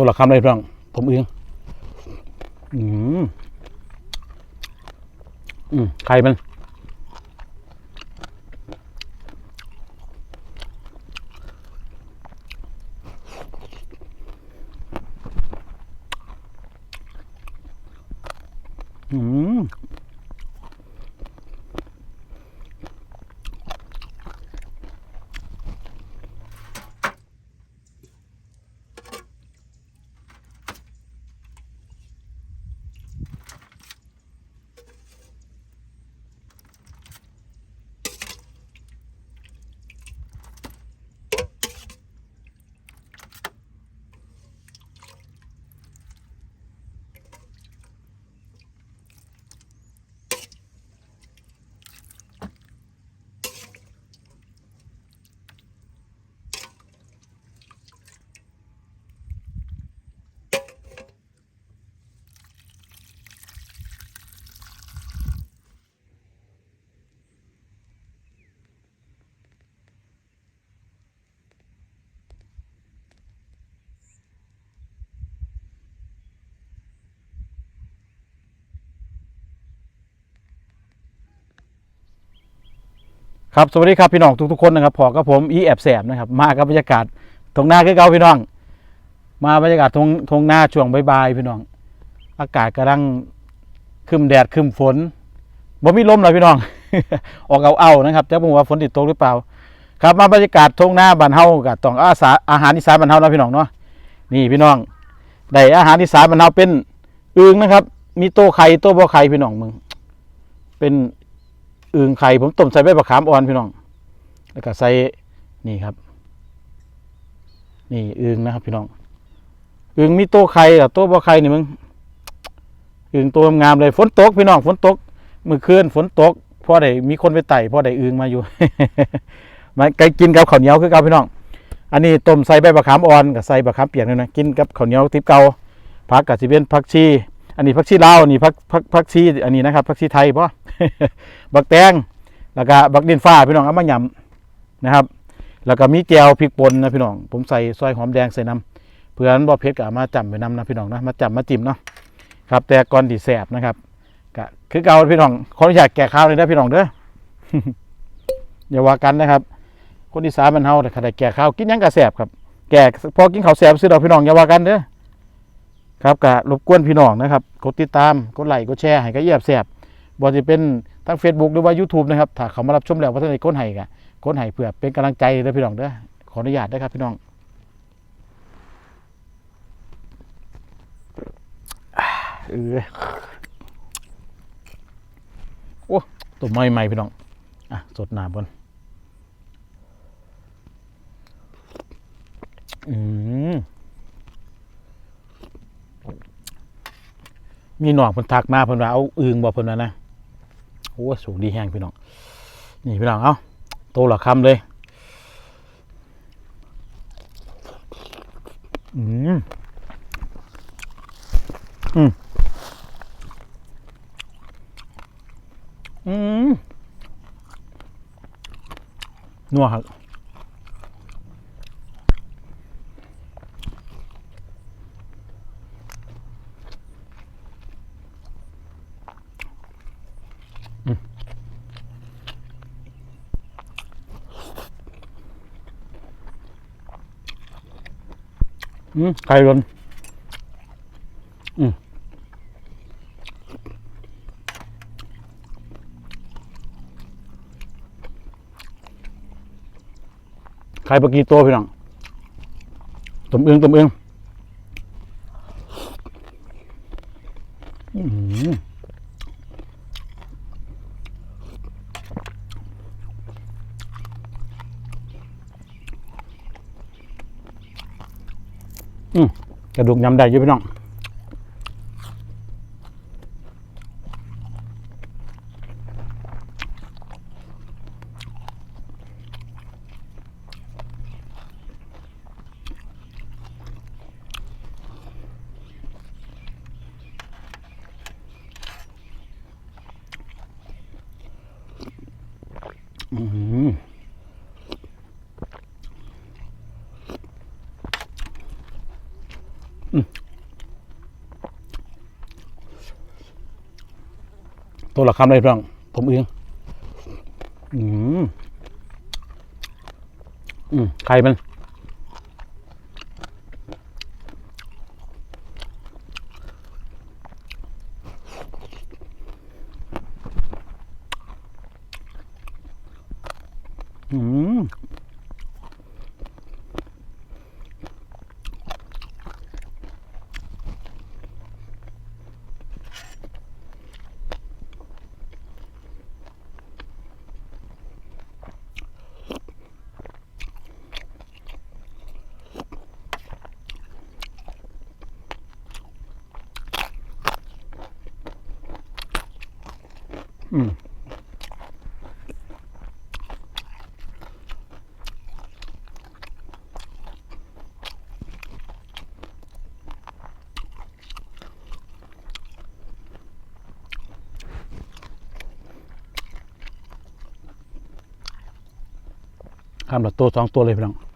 ตัวละคำเลยพี่น้องผมเองอืมอืมไข่มัน อืม ครับสวัสดีครับพี่น้องทุกๆคนนะครับพอกับผมอีแอบแสบนะครับมากับบรรยากาศทงหน้าคือเก่าพี่น้อง มาบรรยากาศทงทงหน้าช่วงบ่ายๆพี่น้อง อากาศกำลังคึมแดดคึมฝนบ่มีลมเลยพี่น้อง ออกเอาเอานะครับจะบอกว่าฝนติดตกหรือเปล่า ครับมาบรรยากาศทงหน้าบ้านเฮากับต้องอาสาอาหารอีสานบ้านเฮานะพี่น้องเนาะนี่พี่น้องได้อาหารอีสานบ้านเฮาเป็นอึงนะครับ มีโตไข่โตบ่ไข่พี่น้องมึงเป็น อึ่งไข่ผมต้มใส่ใบมะขามอ่อนพี่น้อง แล้วก็ใส่นี่ครับ นี่อึ่งนะครับพี่น้องอึ่งมีโตวไข่กับโตบ่ไข่นี่มึงอึ่งตัวงามเลยฝนตกพี่น้องฝนตกเมื่อคืนฝนตกพอได้มีคนไปไต่พอได้อึ่งมาอยู่มาไกกินกับข้าวเหนียวคือเก่าพี่น้อง อันนี้ต้มใส่ใบมะขามอ่อนกับใส่มะขามเปียกนี่นะกินกับข้าวเหนียวติบเก่าผักกับสิเป็นผักชี อันนี้ผักชีลาวนนี้ผักผักผักชีอันนี้นะครับผักชีไทยป่ะบักแตงแล้วก็บักดินฟ้าพี่น้องเอามายำนะครับ แล้วก็มีแก้วพริกป่นนะพี่น้อง ผมใส่ซอยหอมแดงใส่น้ำเพื่อนบ่เผ็ดก็มาจำไปน้ำนะพี่น้องนะมาจำมาจิ้มเนาะครับ แต่ก่อนดีแสบนะครับก็คือเก่าพี่น้องขออนุญาตแก่ข้าวเลยนะพี่น้องเด้ออย่าว่ากันนะครับ คนอีสานมันเฮาแต่ขนาดแก่ข้าวกินยังก็แสบครับแก่พอกินข้าวแสบซื้อดอกพี่น้องอย่าว่ากันเด้อ ครับก็รบกวนพี่น้องนะครับกดติดตามกดไลค์กดแชร์ให้ก็เยียบแสบบ่จะเป็นทั้ง Facebook หรือว่า YouTube นะครับถ้าเขามารับชมแล้วว่าท่านใดก้นไห้กะก้นไห้เพื่อเป็นกำลังใจเลยพี่น้องเด้อขออนุญาตด้ครับพี่น้องเออโอ้ตัวใหม่ใหมพี่น้องอะสดหนาบนอืม มีหนอกเพิ่นทักมาเพิ่นว่าเอาอึงบ่เพิ่นว่านะโอ้สูงดีแห้งพี่น้องนี่พี่น้องเอาโตละคำเลยอืมอืมอืมนัวครับ อืมไข่ล้นอืมไข่ปลากีตัวพี่น้องต้มเอืองต้มเอืองอืมอืม กระดูกยำได้อยู่พี่น้อง อืม ตัวละคำเลยพี่น้อง ผมเองอืม อืม ไข่มัน อืมอืม ข้ามละตัวสองตัวเลยพี่น้อง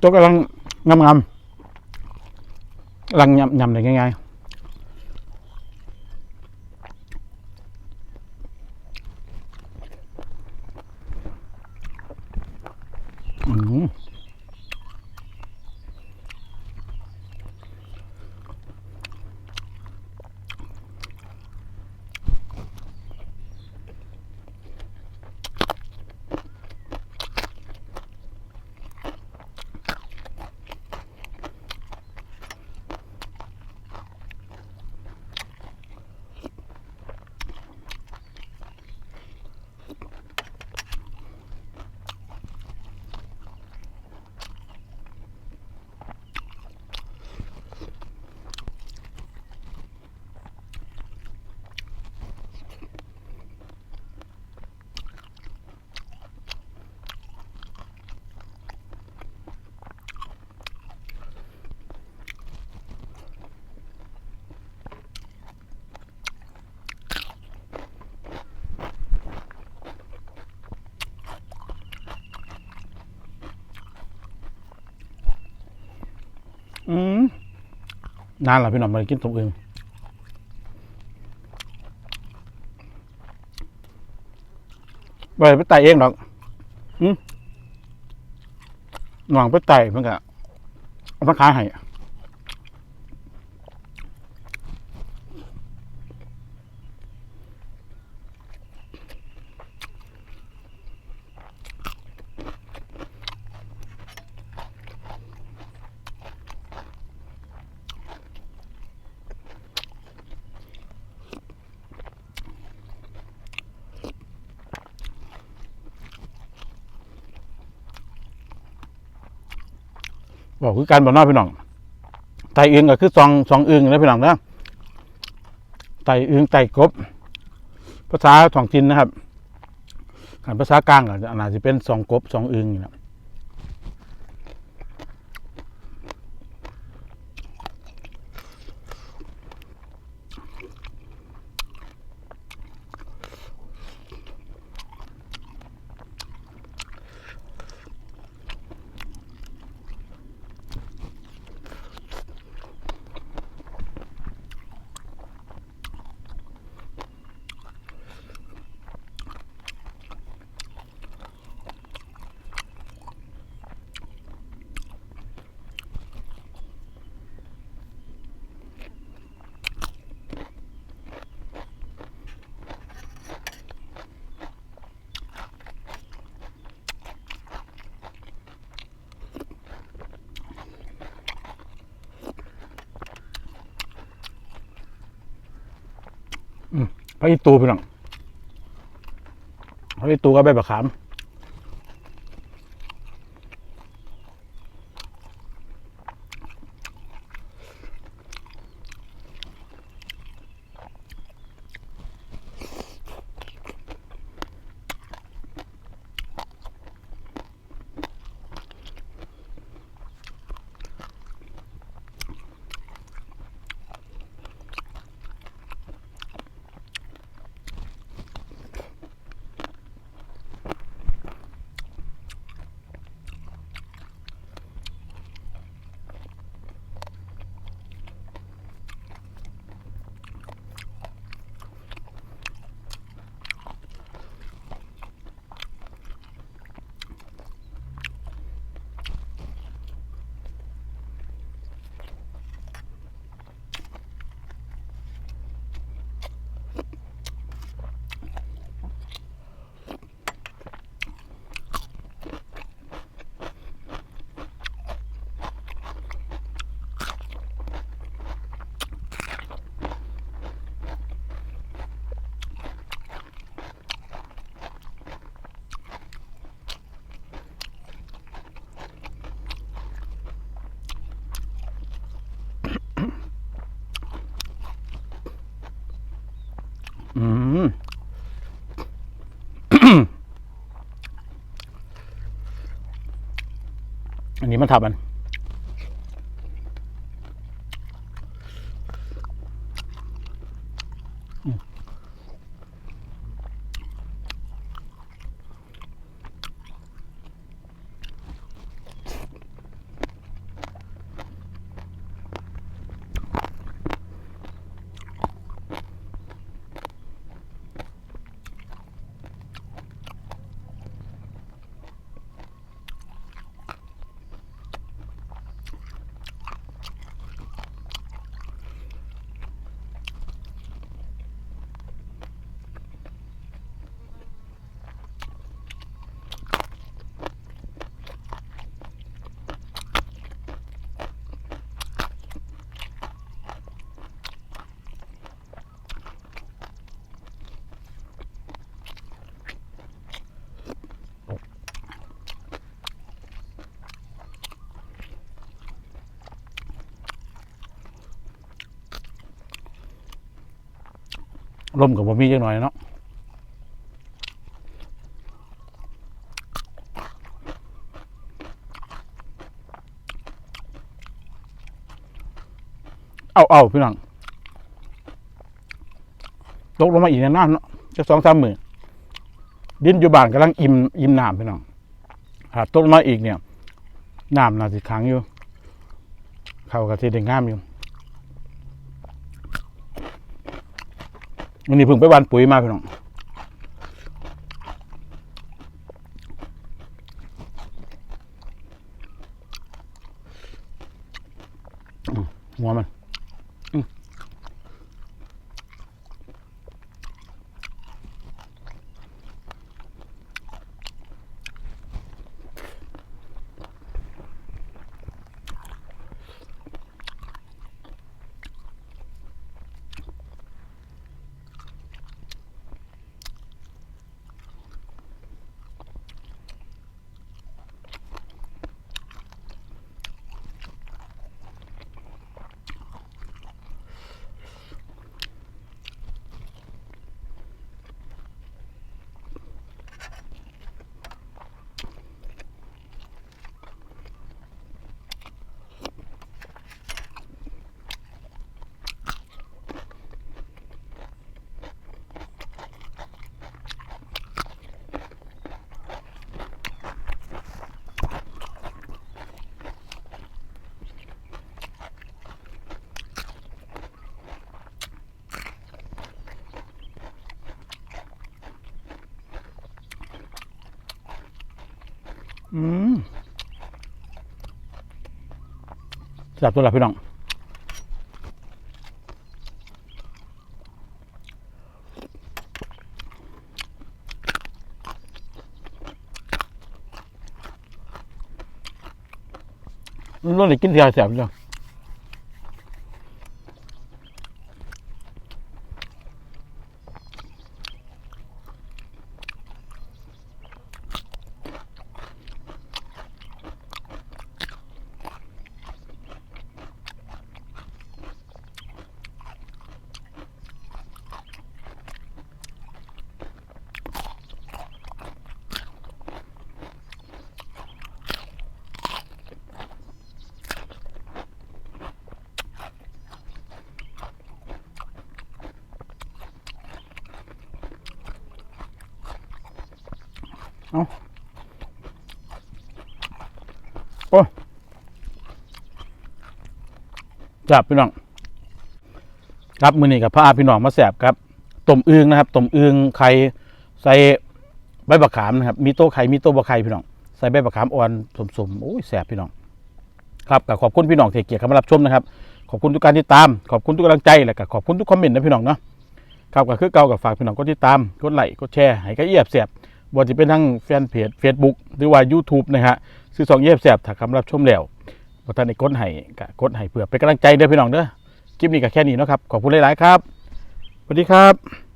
ตัวกำลังงามงามๆกำลังยำยำเลยง่ายๆอืม อืมนานหรอพี่หน่องมากินตรงอื่นไปไปไต่เองหรอกอืมหวังไปไต่เพื่อนกะเอามาขายให้ บอกคือการบอกน้อยพี่น้องไตอึงก็คือซองซองอึงนะพี่น้องนะไตอึงไตกบ ภาษาท้องถิ่นนะครับภาษากลางก็อาจจะเป็นซองกบซองอึงนี่แหละ พระอิตูพี่น้องพระอิตูก็ใบบักขาม อั นนี้มันทับมัน ลมกับบ่มีจังหน่อยเนาะเอาเอาพี่น้องตกลงมาอีกในน้ำเนาะจะสองสามหมื่นดินอยู่บ้านกำลังอิ่มอิ่มน้ำพี่น้องหากตกลงมาอีกเนี่ยน้ำน่าสิขังอยู่ เขากระเทียมงามอยู่ วันนี้เพิ่งไปหวันปุ๋ยมาพี่น้อง อืมจับตัวละพี่น้องรุ่นเลยกินเสียแสบเลย จังจับพี่น้อง ครับมือนี้กับพระอาพี่น้องมาแสบครับต้มอึงนะครับต้มอึงไข่ใส่ใบบักขามนะครับ มีโต๊ะไข่มีโต๊ะบะไข่พี่น้อง ใส่ใบบักขามอ่อนสมๆโอ้ยแสบพี่น้อง ครับกับขอบคุณพี่น้องที่เกียรติมารับชมนะครับ ขอบคุณทุกการติดตาม ขอบคุณทุกกำลังใจและก็ขอบคุณทุกคอมเมนต์นะพี่น้องเนาะครับก็คือเก่ากับฝากพี่น้องกดติดตามกดไลค์กดแชร์ให้ก็เอียบเสียบ ว่าจะเป็นทั้งแฟนเพจ Facebook หรือว่า YouTube นะฮะซื้อสองเย็บแสบถ้าคำรับชมแล้วบ่ทันในกดให้กกดให้เพื่อเป็นกำลังใจเด้อพี่น้องเด้อคลิปนี้ก็แค่นี้นะครับ ขอบคุณหลาย ๆ ครับสวัสดีครับ